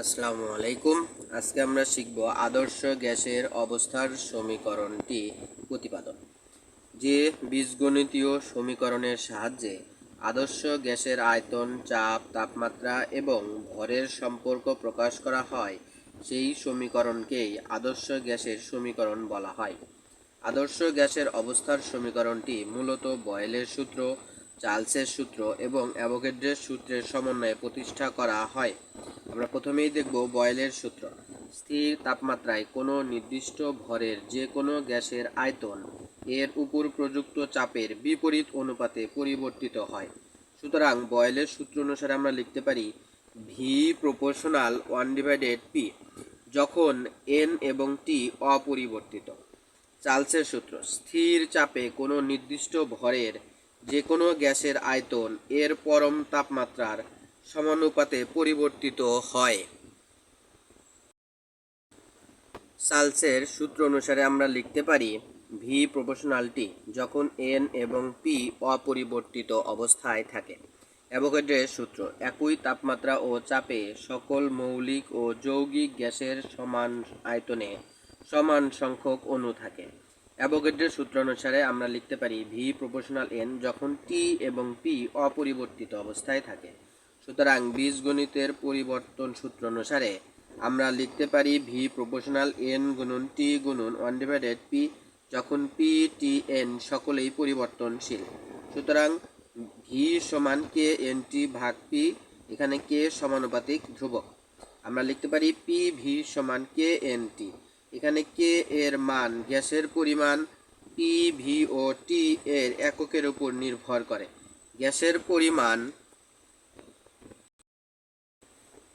আসসালামু আলাইকুম। আজকে আমরা শিখব আদর্শ গ্যাসের অবস্থার সমীকরণটি প্রতিপাদন। যে বীজগণিতীয় সমীকরণের সাহায্যে আদর্শ গ্যাসের আয়তন, চাপ, তাপমাত্রা এবং ভরের সম্পর্ক প্রকাশ করা হয়, সেই সমীকরণকেই আদর্শ গ্যাসের সমীকরণ বলা হয়। আদর্শ গ্যাসের অবস্থার সমীকরণটি মূলত বয়েলের সূত্র, চার্লসের সূত্র এবং অ্যাভোগেড্রের সূত্রের সমন্বয়ে প্রতিষ্ঠা করা হয়। আমরা প্রথমেই দেখব বয়েলের সূত্র। স্থির তাপমাত্রায় কোনো নির্দিষ্ট ভরের যে কোনো গ্যাসের আয়তন এর উপর প্রযুক্ত চাপের বিপরীত অনুপাতে পরিবর্তিত হয়। সুতরাং বয়েলের সূত্র অনুসারে আমরা লিখতে পারি V proportional one divided P যখন এন এবং টি অপরিবর্তিত। চার্লসের সূত্র, স্থির চাপে কোনো নির্দিষ্ট ভরের যে কোনো গ্যাসের আয়তন এর পরম তাপমাত্রার সমানুপাতে পরিবর্তিত হয়। সালসের সূত্র অনুসারে আমরা লিখতে পারি ভি প্রপোর্শনালটি যখন এন এবং পি অপরিবর্তিত অবস্থায় থাকে। অ্যাভোগাড্রের সূত্র, একই তাপমাত্রা ও চাপে সকল মৌলিক ও যৌগিক গ্যাসের সমান আয়তনে সমান সংখ্যক অণু থাকে। অ্যাভোগাড্রের সূত্র অনুসারে আমরা লিখতে পারি ভি প্রপোর্শনাল এন যখন টি এবং পি অপরিবর্তিত অবস্থায় থাকে। সুতরাং বীজগণিতের পরিবর্তন সূত্র অনুসারে আমরা লিখতে পারি ভি প্রপোর্শনাল এন গুণন টি গুণন ওয়ান ডিভাইডেড পি যখন পি টি এন সকলেই পরিবর্তনশীল। সুতরাং ভি সমান কে এন টি ভাগ পি এখানে কে সমানুপাতিক ধ্রুবক। আমরা লিখতে পারি পি ভি সমান কে এন টি এখানে কে এর মান গ্যাসের পরিমাণ পি ভি ও টি এর এককের উপর নির্ভর করে। গ্যাসের পরিমাণ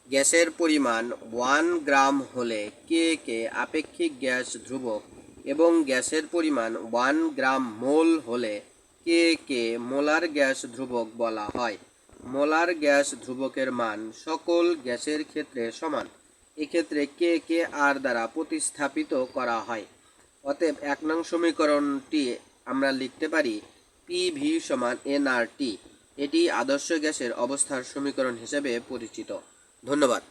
গ্যাসের পরিমাণ ওয়ান গ্রাম হলে কে কে আপেক্ষিক গ্যাস ধ্রুবক এবং গ্যাসের পরিমাণ ওয়ান গ্রাম মোল হলে কে কে মোলার গ্যাস ধ্রুবক বলা হয়? মোলার গ্যাস ধ্রুবকের মান সকল গ্যাসের ক্ষেত্রে সমান। এক্ষেত্রে কে কে আর দ্বারা প্রতিস্থাপিত করা হয়? অতএব এক নং সমীকরণটি আমরা লিখতে পারি পি ভি সমান এনআরটি এটি আদর্শ গ্যাসের অবস্থার সমীকরণ হিসেবে পরিচিত। ধন্যবাদ।